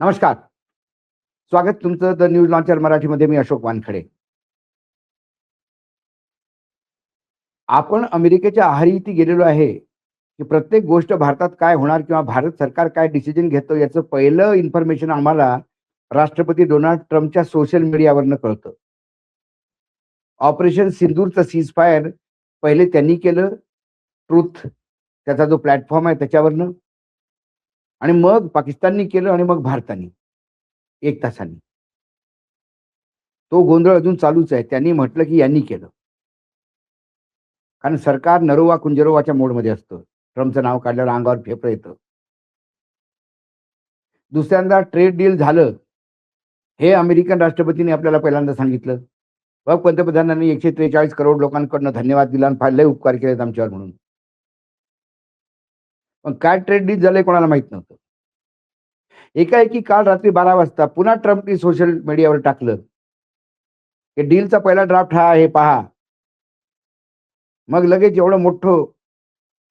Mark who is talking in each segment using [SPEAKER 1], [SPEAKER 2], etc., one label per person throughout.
[SPEAKER 1] नमस्कार. स्वागत तुमचं द न्यूज लॉन्चर मराठीमध्ये मी अशोक वानखडे. आपण अमेरिकेच्या आहारी इथे गेलेलो आहे की प्रत्येक गोष्ट भारतात काय होणार किंवा भारत सरकार काय डिसिजन घेतो याचं पहिलं इन्फॉर्मेशन आम्हाला राष्ट्रपती डोनाल्ड ट्रम्पच्या सोशल मीडियावरनं कळतं. ऑपरेशन सिंदूरचं सीज फायर पहिले त्यांनी केलं ट्रुथ त्याचा जो प्लॅटफॉर्म आहे त्याच्यावरनं. आणि मग पाकिस्ताननी केलं आणि मग भारताने. एक तासांनी. तो गोंधळ अजून चालूच आहे. त्यांनी म्हटलं की यांनी केलं. कारण सरकार नरोवा कुंजरोवाच्या मोडमध्ये असतं. ट्रम्पचं नाव काढल्यावर अंगावर फेफर येतं. दुसऱ्यांदा ट्रेड डील झालं. हे अमेरिकन राष्ट्रपतीने आपल्याला पहिल्यांदा सांगितलं. मग पंतप्रधानांनी एकशे त्रेचाळीस करोड लोकांकडनं धन्यवाद दिला आणि फार लय उपकार केलेत आमच्यावर म्हणून. पण काय ट्रेड डील झालंय कोणाला माहीत नव्हतं. एकाएकी काल रात्री बारा वाजता पुन्हा ट्रम्पनी सोशल मीडियावर टाकलं. की डीलचा पहिला ड्राफ्ट हा आहे पहा. मग लगेच एवढं मोठं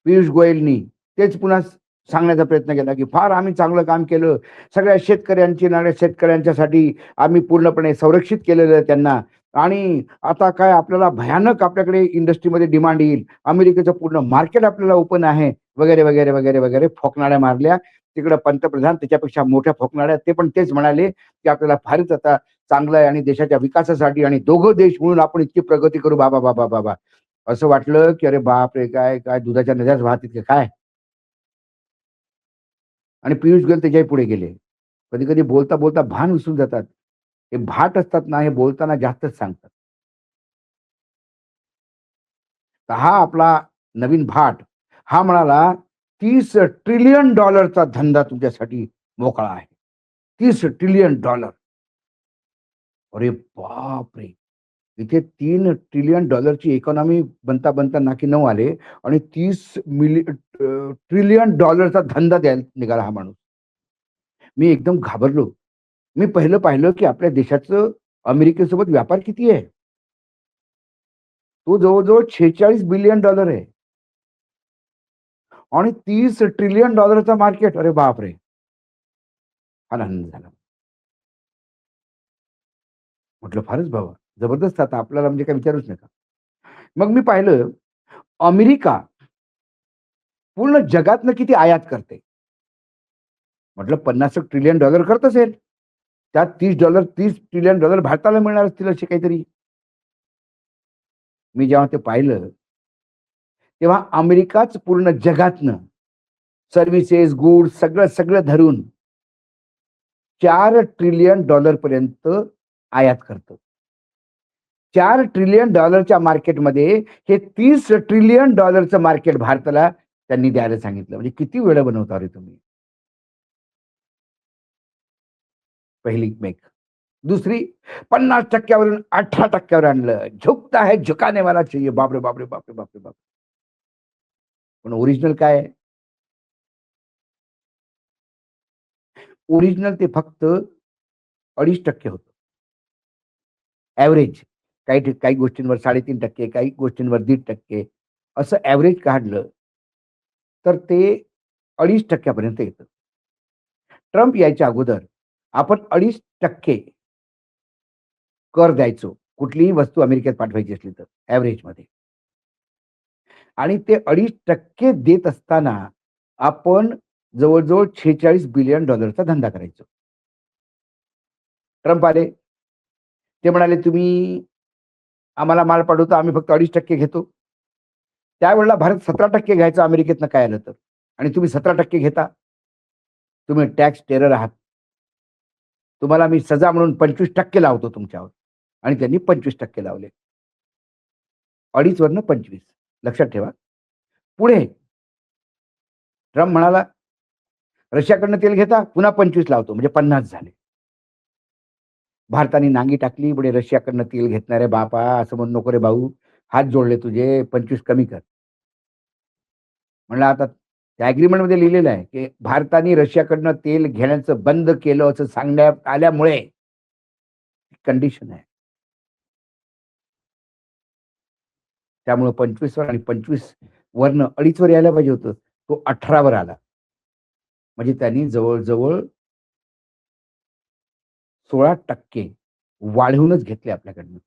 [SPEAKER 1] पियुष गोयलनी तेच पुन्हा सांगण्याचा प्रयत्न केला की फार आम्ही चांगलं काम केलं. सगळ्या शेतकऱ्यांची नाण्या शेतकऱ्यांच्यासाठी आम्ही पूर्णपणे संरक्षित केलेलं त्यांना. आणि आता काय आपल्याला भयानक आपल्याकडे इंडस्ट्रीमध्ये डिमांड येईल. अमेरिकेचं पूर्ण मार्केट आपल्याला ओपन आहे. वगैरे वगैरे वगैरे वगैरे फोकनाड्या मारल्या. तिकडे पंतप्रधान त्याच्यापेक्षा मोठ्या फोकणाऱ्या ते पण तेच म्हणाले की आपल्याला फारच आता चांगलं आहे आणि देशाच्या विकासासाठी आणि दोघं देश म्हणून आपण इतकी प्रगती करू. बाबा बाबा बाबा. असं वाटलं की अरे बाप रे काय काय दुधाच्या नद्याच वाहत काय? आणि पियुष गोयल त्याच्याही पुढे गेले. कधी कधी बोलता बोलता भान विसरून जातात. हे भाट असतात ना हे बोलताना जास्तच सांगतात. तर हा आपला नवीन भाट हा म्हणाला तीस ट्रिलियन डॉलरचा धंदा तुमच्यासाठी मोकळा आहे. तीस ट्रिलियन डॉलर. अरे बाप रे इथे तीन ट्रिलियन डॉलरची इकॉनॉमी बनता बनता नाकी नऊ आले आणि तीस मिली ट्रिलियन डॉलरचा धंदा द्यायला निघाला हा माणूस. मी एकदम घाबरलो. मी पहिलं पाहिलं की आपल्या देशाचं अमेरिकेसोबत व्यापार किती आहे? तो जवळजवळ छेचाळीस बिलियन डॉलर आहे. आणि तीस ट्रिलियन डॉलरचा मार्केट अरे बाप रे आनंद झाला. म्हटलं फारच बाबा जबरदस्त आता आपल्याला म्हणजे काय विचारूच नका. मग मी पाहिलं अमेरिका पूर्ण जगातनं किती आयात करते? म्हटलं पन्नास ट्रिलियन डॉलर करत असेल. त्यात तीस डॉलर तीस ट्रिलियन डॉलर भारताला मिळणार असतील असे काहीतरी. मी जेव्हा ते पाहिलं तेव्हा अमेरिकाच पूर्ण जगातनं सर्व्हिसेस गुड सगळं सगळं धरून चार ट्रिलियन डॉलर पर्यंत आयात करतो. चार ट्रिलियन डॉलरच्या मार्केटमध्ये हे तीस ट्रिलियन डॉलरचं मार्केट भारताला त्यांनी द्यायला सांगितलं. म्हणजे किती वेळ बनवता रे तुम्ही? पहिली मेक दुसरी पन्नास टक्क्यावरून अठरा टक्क्यावर आणलं. झुकता है झुकाने वाला चाहिए. बापरे बापरे बापरे बापरे बापरे. पण ओरिजिनल काय? आहे ओरिजिनल ते फक्त अडीच टक्के होतं. ॲव्हरेज काही काही गोष्टींवर साडेतीन टक्के काही गोष्टींवर दीड टक्के. असं ॲव्हरेज काढलं तर ते अडीच टक्क्यापर्यंत येतं. ट्रम्प यायच्या अगोदर आपण अडीच टक्के कर द्यायचो. कुठलीही वस्तू अमेरिकेत पाठवायची असली तर ॲव्हरेजमध्ये आणि ते अडीच टक्के देत असताना आपण जवळजवळ छेचाळीस बिलियन डॉलरचा धंदा करायचो. ट्रम्प आले. ते म्हणाले तुम्ही आम्हाला माल पाठवतो आम्ही फक्त अडीच टक्के घेतो. त्यावेळेला भारत सतरा टक्के घ्यायचा अमेरिकेतनं काय आलं तर? आणि तुम्ही सतरा टक्के घेता. तुम्ही टॅक्स टेरर आहात. तुम्हाला मी सजा म्हणून पंचवीस टक्के लावतो तुमच्यावर. आणि त्यांनी पंचवीस टक्के लावले. अडीच वरनं पंचवीस. लक्षात ठेवा. पुढे. ट्रम्प म्हणाला रशियाकडनं तेल घेता पुन्हा पंचवीस लावतो. म्हणजे पन्नास झाले. भारताने नांगी टाकली पुढे रशियाकडनं तेल घेतणारे बापा असं म्हणून नको रे भाऊ. हात जोडले तुझे पंचवीस कमी कर. म्हणलं आता त्या मध्ये लिहिलेलं आहे की भारताने रशियाकडनं तेल घेण्याचं बंद केलं असं सांगण्यात आल्यामुळे कंडिशन आहे. त्यामुळे पंचवीस वर आणि पंचवीस वरनं अडीच वर यायला पाहिजे होतं. तो अठरावर आला. म्हणजे त्यांनी जवळजवळ सोळा टक्के वाढवूनच घेतले आपल्याकडनं.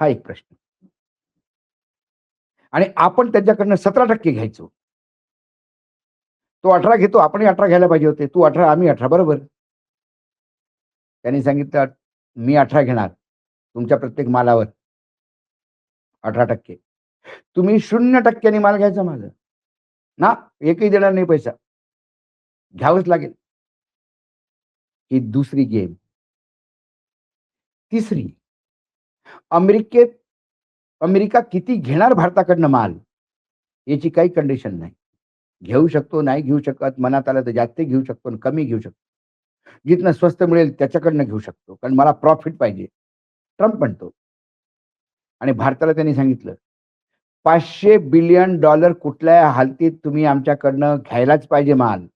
[SPEAKER 1] हा एक प्रश्न. आणि आपण त्यांच्याकडनं सतरा टक्के घ्यायचो. तो अठरा घेतो आपणही अठरा घ्यायला पाहिजे होते. तू अठरा आम्ही अठरा बरोबर? त्यांनी सांगितलं मी अठरा घेणार तुमच्या प्रत्येक मालावर. अठरा टक्के. तुम्ही शून्य टक्क्यांनी माल घ्यायचा माझा. ना एकही देणार नाही पैसा. घ्यावंच लागेल. ही दुसरी गेम तिसरी. अमेरिकेत अमेरिका किती घेणार भारताकडनं माल? याची काही कंडिशन नाही. घेऊ शकतो नाही घेऊ शकत मनात आलं तर जास्त घेऊ शकतो आणि कमी घेऊ शकतो. जिथनं स्वस्त मिळेल त्याच्याकडनं घेऊ शकतो. कारण मला प्रॉफिट पाहिजे. ट्रम्प म्हणतो. आणि भारताला त्यांनी सांगितलं पाचशे बिलियन डॉलर कुठल्या हालतीत तुम्ही आमच्याकडनं घ्यायलाच पाहिजे माल.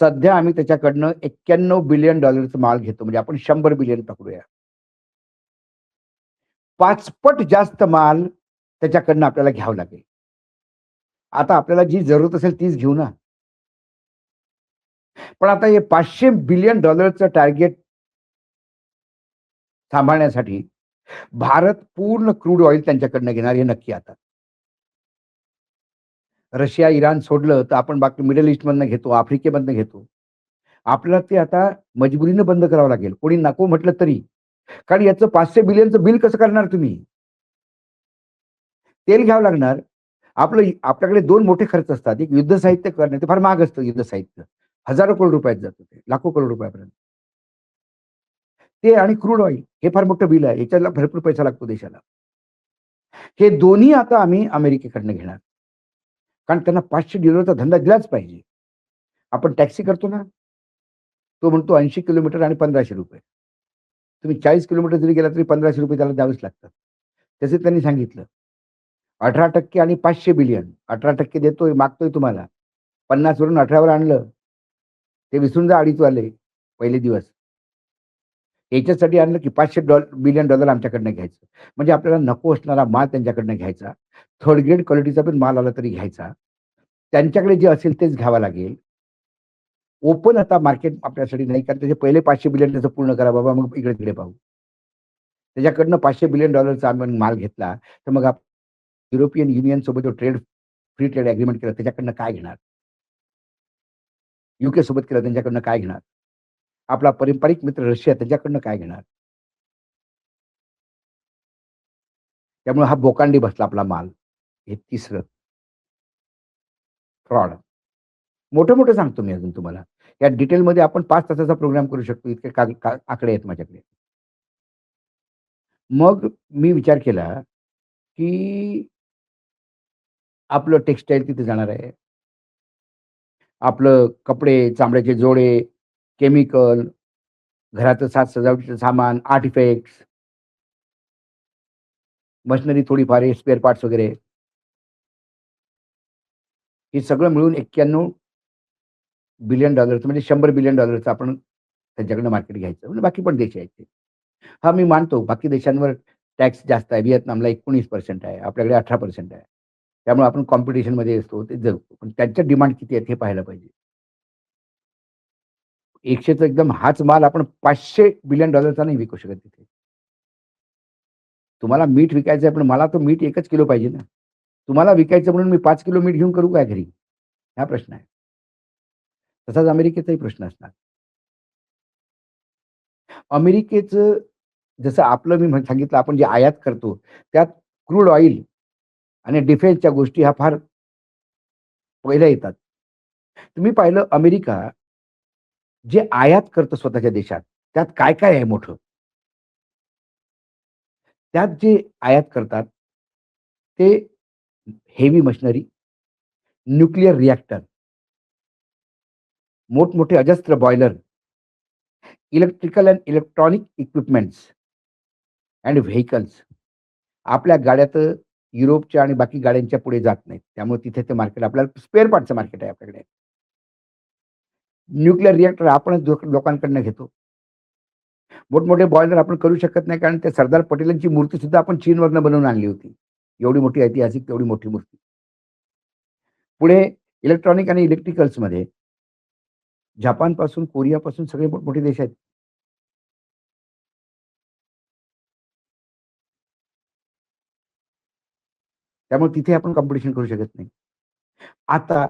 [SPEAKER 1] सध्या आम्ही त्याच्याकडनं एक्क्याण्णव बिलियन डॉलरचा माल घेतो. म्हणजे आपण शंभर बिलियन पकडूया. पाचपट जास्त माल त्याच्याकडनं आपल्याला घ्यावं लागेल. आता आपल्याला जी जरूरत असेल तीच घेऊ ना. पण आता हे पाचशे बिलियन डॉलरचं टार्गेट सांभाळण्यासाठी भारत पूर्ण क्रूड ऑइल त्यांच्याकडनं घेणार हे नक्की आता. रशिया इराण सोडलं तर आपण बाकी मिडल ईस्टमधनं घेतो आफ्रिकेमधनं घेतो. आपल्याला ते आता मजबुरीनं बंद करावं लागेल. कोणी नको म्हटलं तरी. कारण याचं पाचशे बिलियनचं बिल कसं करणार तुम्ही? तेल घ्यावं लागणार. आपलं आपल्याकडे दोन मोठे खर्च असतात. एक युद्ध साहित्य करणे ते फार महाग असतं युद्ध साहित्य. हजारो करोड रुपयात जातं ते लाखो करोड रुपयापर्यंत. ते आणि क्रूड ऑइल हे फार मोठं बिल आहे. याच्याला भरपूर पैसा लागतो देशाला. हे दोन्ही आता आम्ही अमेरिकेकडनं घेणार. कारण त्यांना पाचशे डॉलरचा धंदा दिलाच पाहिजे. आपण टॅक्सी करतो ना. तो म्हणतो ऐंशी किलोमीटर आणि पंधराशे रुपये. तुम्ही चाळीस किलोमीटर जरी गेला तरी पंधराशे रुपये त्याला द्यावेच लागतात. तसे त्यांनी सांगितलं. अठरा टक्के आणि पाचशे बिलियन अठरा टक्के देतोय मागतोय तुम्हाला. पन्नासवरून अठरावर आणलं. ते विसरून जा अडीच वाले पहिले दिवस. याच्यासाठी आणलं की पाचशे डॉल बिलियन डॉलर आमच्याकडनं घ्यायचं. म्हणजे आपल्याला नको असणारा माल त्यांच्याकडनं घ्यायचा. थर्ड ग्रेड क्वालिटीचा पण माल आला तरी घ्यायचा. त्यांच्याकडे जे असेल तेच घ्यावा लागेल. ओपन आता मार्केट आपल्यासाठी नाही कारण त्याचे पहिले पाचशे बिलियन त्याचं पूर्ण करा बाबा मग इकडे तिकडे पाहू. त्याच्याकडनं पाचशे बिलियन डॉलरचा आम्ही माल घेतला तर मग आप युरोपियन युनियन सोबत जो ट्रेड फ्री ट्रेड अग्रीमेंट केलं त्याच्याकडनं काय घेणार? युके सोबत केलं त्यांच्याकडनं काय घेणार? आपला पारंपरिक मित्र रशिया त्याच्याकडनं काय घेणार? त्यामुळे हा बोकांडी बसला आपला माल. हे तिसरं फ्रॉड मोठं मोठं सांगतो मी अजून तुम्हाला. या डिटेलमध्ये आपण पाच तासाचा प्रोग्राम करू शकतो. इतके का आकडे आहेत माझ्याकडे. मग मी विचार केला की आपलं टेक्स्टाईल तिथे जाणार आहे. आपलं कपडे चामड्याचे जोडे केमिकल घराचं साज सजावटीचं सामान आर्टिफॅक्ट्स मशिनरी थोडीफार स्पेअर पार्ट्स वगैरे. हे सगळं मिळून एक्क्याण्णव बिलियन डॉलरचं म्हणजे शंभर बिलियन डॉलरचं आपण त्यांच्याकडनं मार्केट घ्यायचं. म्हणजे बाकी पण देश आहेत ते हा मी मानतो बाकी देशांवर टॅक्स जास्त आहे. व्हिएतनामला एकोणीस पर्सेंट आहे. आपल्याकडे अठरा पर्सेंट आहे. त्यामुळे आपण कॉम्पिटिशनमध्ये असतो ते जगतो. पण त्यांच्या डिमांड किती आहेत हे पाहायला पाहिजे. एकशेचा एकदम हाच माल आपण पाचशे बिलियन डॉलरचा नाही विकू शकत तिथे. तुम्हाला मीठ विकायचं आहे पण मला तो मीठ एकच किलो पाहिजे ना. तुम्हाला विकायचं म्हणून मी पाच किलो मीठ घेऊन करू काय घरी? हा प्रश्न आहे. तसाच अमेरिकेचाही प्रश्न असणार. अमेरिकेचं जसं आपलं मी सांगितलं आपण जे आयात करतो त्यात क्रूड ऑइल आणि डिफेन्सच्या गोष्टी ह्या फार पहिल्या येतात. तुम्ही पाहिलं अमेरिका जे आयात करतं स्वतःच्या देशात त्यात काय काय आहे मोठं? त्यात जे आयात करतात ते हेवी मशिनरी न्यूक्लिअर रिॲक्टर मोठमोठे अजस्त्र boiler electrical and electronic equipments and vehicles आपल्या गाड्यात युरोपच्या आणि बाकी गाड्यांच्या पुढे जात नाहीत. त्यामुळे तिथे ते मार्केट आपल्याला स्पेअर पार्टचं मार्केट आहे आपल्याकडे. न्यूक्लिअर रिॲक्टर आपणच लोकांकडनं घेतो. मोठमोठे बॉयलर आपण करू शकत नाही कारण त्या सरदार पटेलांची मूर्ती सुद्धा आपण चीनवरनं बनवून आणली होती. एवढी मोठी ऐतिहासिक तेवढी मोठी मूर्ती. पुढे इलेक्ट्रॉनिक आणि इलेक्ट्रिकल्समध्ये जपानपासून पासून सगळे मोठे देश आहेत. त्यामुळे तिथे आपण कॉम्पिटिशन करू शकत नाही. आता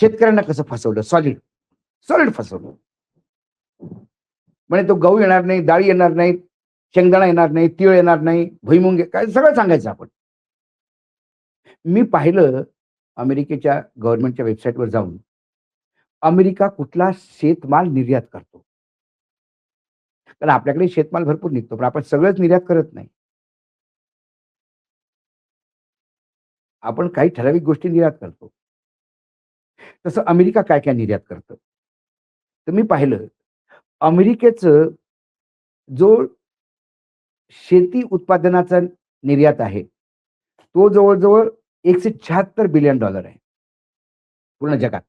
[SPEAKER 1] शेतकऱ्यांना कसं फसवलं? सॉलिड सॉलिड फसवलं. म्हणजे तो गहू येणार नाही डाळी येणार नाही शेंगदाणा येणार नाही तीळ येणार नाही भुईमुंग काय सगळं सांगायचं आपण. मी पाहिलं अमेरिकेच्या गव्हर्नमेंटच्या वेबसाईटवर जाऊन अमेरिका कुठला शेतमाल निर्यात करतो? कारण आपल्याकडे शेतमाल भरपूर निघतो पण आपण सगळंच निर्यात करत नाही. आपण काही ठराविक गोष्टी निर्यात करतो. तसं अमेरिका काय काय निर्यात करतं? तर मी पाहिलं अमेरिकेचं जो शेती उत्पादनाचा निर्यात आहे तो जवळजवळ एकशे शहात्तर बिलियन डॉलर आहे. पूर्ण जगात.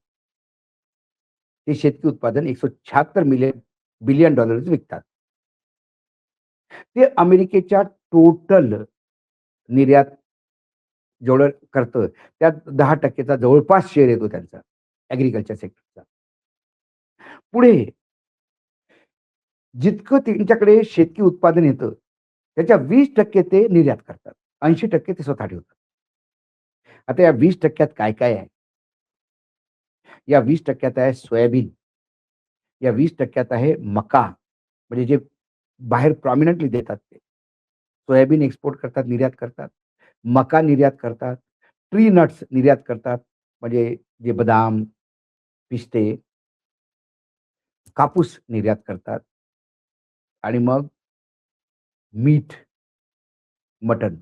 [SPEAKER 1] ते शेतकी उत्पादन एकशे शहात्तर मिलियन बिलियन डॉलर विकतात. ते अमेरिकेच्या टोटल निर्यात जेवढं करतं त्यात दहा टक्केचा जवळपास शेअर येतो त्यांचा ऍग्रिकल्चर सेक्टरचा पुढे, जितकं त्यांच्याकडे शेतकी उत्पादन येतं, त्याच्या वीस टक्के ते निर्यात करतात. ऐंशी टक्के ते स्वतः ठेवतात. आता या वीस टक्क्यात काय काय आहे? या वीस टक्क्यात आहे सोयाबीन. या वीस टक्क्यात आहे मका. म्हणजे जे बाहेर प्रॉमिनंटली देतात ते. सोयाबीन एक्सपोर्ट करतात, निर्यात करतात. मका निर्यात करतात ट्री नट्स निर्यात करतात म्हणजे जे बदाम पिस्ते कापूस निर्यात करतात. आणि मग मीठ मटन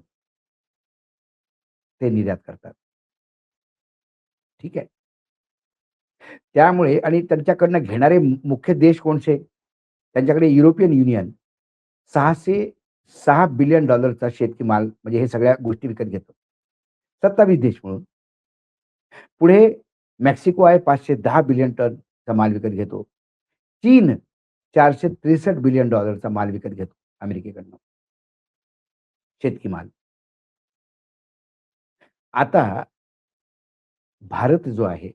[SPEAKER 1] ते निर्यात करतात. ठीक आहे? त्यामुळे आणि त्यांच्याकडनं घेणारे मुख्य देश कोणते त्यांच्याकडे युरोपियन युनियन. सहाशे सहा बिलियन डॉलरचा शेतकी माल म्हणजे हे सगळ्या गोष्टी विकत घेतो. सत्तावीस देश म्हणून पुढे मेक्सिको आहे पाचशे दहा बिलियन टनचा माल विकत घेतो. चीन चारशे त्रेसष्ट बिलियन डॉलरचा माल विकत घेतो अमेरिकेकडनं. शेतकी माल. आता भारत जो आहे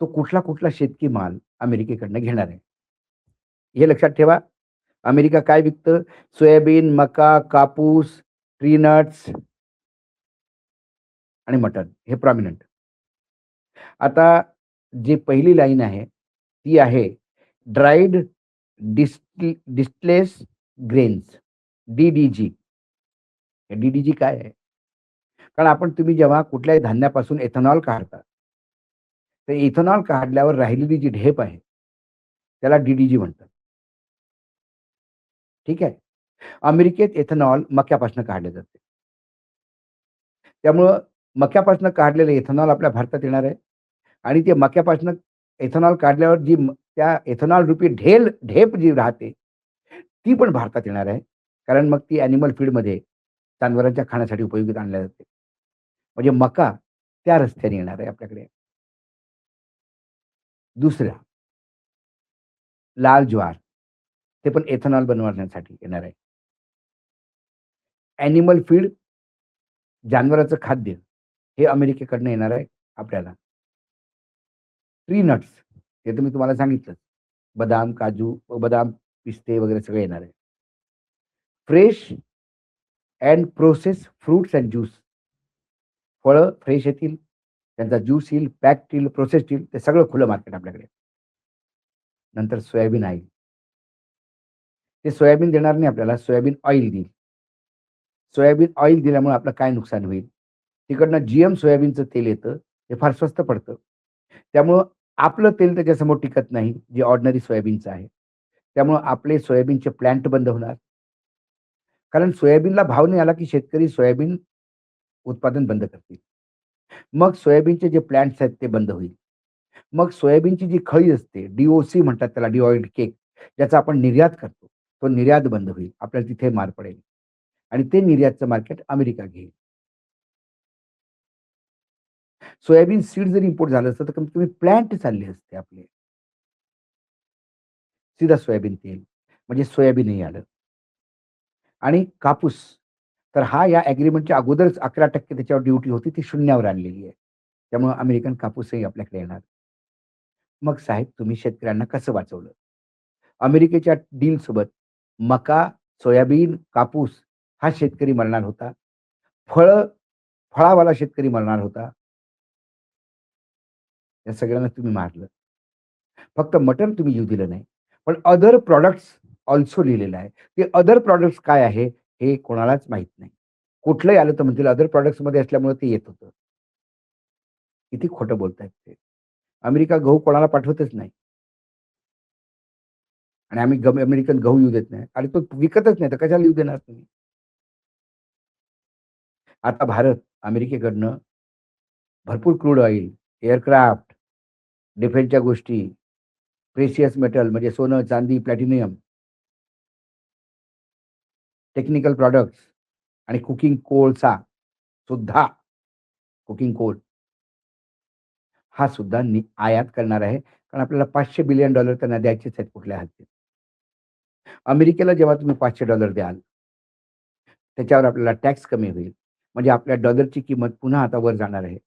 [SPEAKER 1] तो कुठला कुठला शेतकी माल अमेरिकेकडनं घेणार आहे? हे लक्षात ठेवा. अमेरिका काय विकतं? सोयाबीन मका कापूस ट्रीनट्स आणि मटन हे प्रॉमिनंट आता जी पहिली लाईन आहे ती आहे dried disti distillers grains D D G D D G काय आहे? कारण आपण तुम्ही जेव्हा कुठल्याही धान्यापासून एथेनॉल काढता तर इथेनॉल काढल्यावर राहिलेली जी ढेप आहे त्याला डीडीजी म्हणतात. ठीक आहे? अमेरिकेत एथेनॉल मक्यापासून काढले जाते. त्यामुळं मक्यापासून काढलेलं एथेनॉल आपल्या भारतात येणार आहे. आणि ते मक्यापासून एथेनॉल काढल्यावर जी त्या एथेनॉल रुपी ढेल ढेप जी राहते ती पण भारतात येणार आहे. कारण मग ती ॲनिमल फीडमध्ये जानवरांच्या खाण्यासाठी उपयोगीत आणल्या जाते. म्हणजे मका त्या रस्त्याने येणार आहे आपल्याकडे. दुसऱ्या लाल ज्वार. ते पण एथेनॉल बनवण्यासाठी येणार आहे. ॲनिमल फीड जानवराचं खाद्य हे अमेरिकेकडनं येणार आहे आपल्याला. ट्री नट्स हे तर मी तुम्हाला सांगितलं बदाम काजू बदाम पिस्ते वगैरे सगळे येणार आहे. Fresh and process fruits and juice फळं फ्रेश येतील त्यांचा ज्यूस येईल पॅक येईल प्रोसेस येईल ते सगळं खुलं मार्केट आपल्याकडे. नंतर सोयाबीन आहे. ते सोयाबीन देणार नाही आपल्याला सोयाबीन ऑइल देईल. सोयाबीन ऑइल दिल्यामुळे आपलं काय नुकसान होईल? तिकडनं जीएम सोयाबीनचं तेल येतं ते फार स्वस्त पडतं. त्यामुळं आपलं तेल त्याच्यासमोर टिकत नाही जे ऑर्डनरी सोयाबीनचं आहे. त्यामुळं आपले सोयाबीनचे प्लॅन्ट बंद होणार. कारण सोयाबीनला भाव नाही आला की शेतकरी सोयाबीन उत्पादन बंद करतील. मग सोयाबीनचे जे प्लॅन्ट्स आहेत ते बंद होईल. मग सोयाबीनची जी खळी असते डीओसी म्हणतात त्याला डिओइड केक ज्याचा आपण निर्यात करतो. तो निर्यात बंद होईल आपल्याला तिथे मार पडेल. आणि ते निर्यातचं मार्केट अमेरिका घेईल. सोयाबीन सीड जर इम्पोर्ट झालं असतं तर कमीत कमी प्लॅन्ट चालले असते आपले. सीधा सोयाबीन तेल म्हणजे सोयाबीनही आलं. आणि कापूस तर हा या ॲग्रीमेंटच्या अगोदरच अकरा टक्के त्याच्यावर ड्युटी होती ती शून्यावर आणलेली आहे. त्यामुळे अमेरिकन कापूसही आपल्याकडे येणार. मग साहेब तुम्ही शेतकऱ्यांना कसं वाचवलं? अमेरिकेच्या डील सोबत मका सोयाबीन कापूस हा शेतकरी मरणार होता. फळ फळावाला शेतकरी मरणार होता. या सगळ्यांना तुम्ही मारलं. फक्त मटन तुम्ही येऊ दिलं नाही. पण अदर प्रॉडक्ट्स ऑल्सो लिहिलेलं आहे. ते अदर प्रॉडक्ट्स काय आहे हे कोणालाच माहीत नाही. कुठलंही आलं तर म्हणतील अदर प्रॉडक्ट्समध्ये असल्यामुळे ते येत होतं. किती खोटं बोलतायत ते. अमेरिका गहू कोणाला पाठवतच नाही. आणि आम्ही गम- अमेरिकन गहू येऊ देत नाही. आणि तो विकतच नाही तर कशाला येऊ देणार तुम्ही? आता भारत अमेरिकेकडनं भरपूर क्रूड ऑइल एअरक्राफ्ट डिफेन्सच्या गोष्टी प्रेशियस मेटल म्हणजे सोनं चांदी प्लॅटिनियम टेक्निकल प्रॉडक्ट्स आणि कुकिंग कोळचा सुद्धा कुकिंग कोल हा सुद्धा आयात करणार आहे. कारण आपल्याला पाचशे बिलियन डॉलर त्यांना द्यायचेच आहेत कुठल्या हद्दीत. अमेरिकेला जेव्हा तुम्ही पाचशे डॉलर द्याल त्याच्यावर आपल्याला टॅक्स कमी होईल. म्हणजे आपल्या डॉलरची किंमत पुन्हा आता वर जाणार आहे.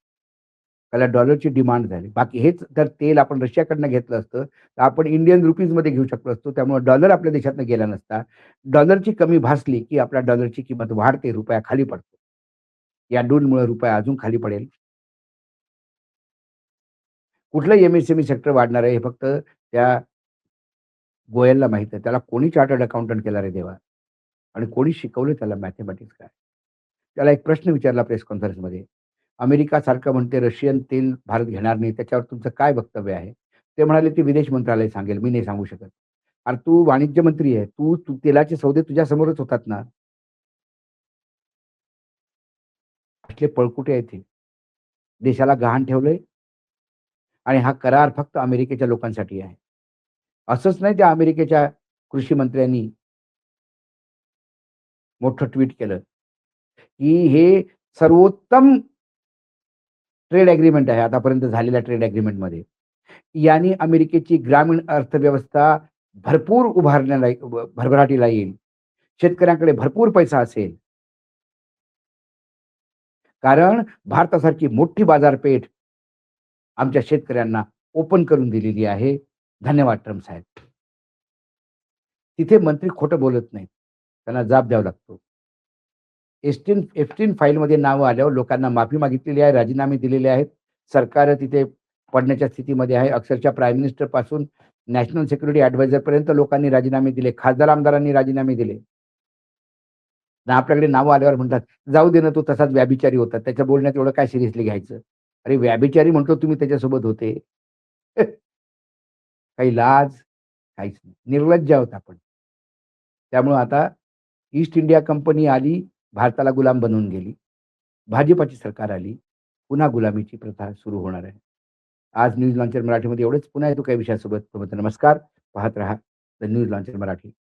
[SPEAKER 1] त्याला डॉलरची डिमांड झाली. बाकी हेच जर तेल आपण रशियाकडनं घेतलं असतं तर आपण इंडियन रुपीजमध्ये घेऊ शकलो असतो. त्यामुळे डॉलर आपल्या देशातनं गेला नसता. डॉलरची कमी भासली की आपल्या डॉलरची किंमत वाढते रुपया खाली पडतो. या डूनमुळे रुपया अजून खाली पडेल. कुठलं एमएसएमई सेक्टर वाढणार आहे. हे फक्त त्या गोयलला माहीत आहे. त्याला कोणी चार्टर्ड अकाउंटंट केला रे देवा? आणि कोणी शिकवलं त्याला मॅथमॅटिक्स काय? त्याला एक प्रश्न विचारला प्रेस कॉन्फरन्समध्ये. अमेरिका सारखं म्हणते रशियन तेल भारत घेणार नाही. त्याच्यावर तुमचं काय वक्तव्य आहे? ते म्हणाले ते विदेश मंत्रालय सांगेल. मी नाही सांगू शकत. अरे तू वाणिज्य मंत्री आहे. तू तू तेलाचे सौदे तुझ्या समोरच होतात ना? असले पळकुटे आहेत देशाला गहाण ठेवलंय. आणि हा करार फक्त अमेरिकेच्या लोकांसाठी आहे. असंच नाही त्या अमेरिकेच्या कृषी मंत्र्यांनी मोठं ट्विट केलं की हे सर्वोत्तम ट्रेड अग्रीमेंट आहे आतापर्यंत झालेल्या ट्रेड ॲग्रीमेंटमध्ये यांनी अमेरिकेची ग्रामीण अर्थव्यवस्था भरपूर उभारण्याला भरभराटीला येईल. शेतकऱ्यांकडे भरपूर पैसा असेल. कारण भारतासारखी मोठी बाजारपेठ आमच्या शेतकऱ्यांना ओपन करून दिलेली आहे. धन्यवाद ट्रम्प साहेब. तिथे मंत्री खोटं बोलत नाहीत. त्यांना जाब द्यावा लागतो. एस्टीन एफटीन फाईलमध्ये नावं आल्यावर लोकांना माफी मागितलेली आहे राजीनामे दिलेले आहेत. सरकार तिथे पडण्याच्या स्थितीमध्ये आहे. अक्षरशः प्राईम मिनिस्टरपासून नॅशनल सिक्युरिटी ऍडवायझर पर्यंत लोकांनी राजीनामे दिले. खासदार आमदारांनी राजीनामे दिले. ना आपल्याकडे नावं आल्यावर म्हणतात जाऊ दे ना तो तसाच व्याभिचारी होता त्याच्या बोलण्यात एवढं काय सिरियसली घ्यायचं? अरे व्याभिचारी म्हणतो तुम्ही त्याच्यासोबत होते. काही लाज काहीच नाही. निर्लज्ज आहोत आपण. त्यामुळं आता ईस्ट इंडिया कंपनी आली भारताला गुलाम बनवून गेली. भाजपाची सरकार आली. पुन्हा गुलामीची प्रथा सुरू होणार आहे. आज न्यूज लॉन्चर मराठीमध्ये एवढंच. पुन्हा येतो काही विषयासोबत. नमस्कार. पाहत राहा द न्यूज लॉन्चर मराठी.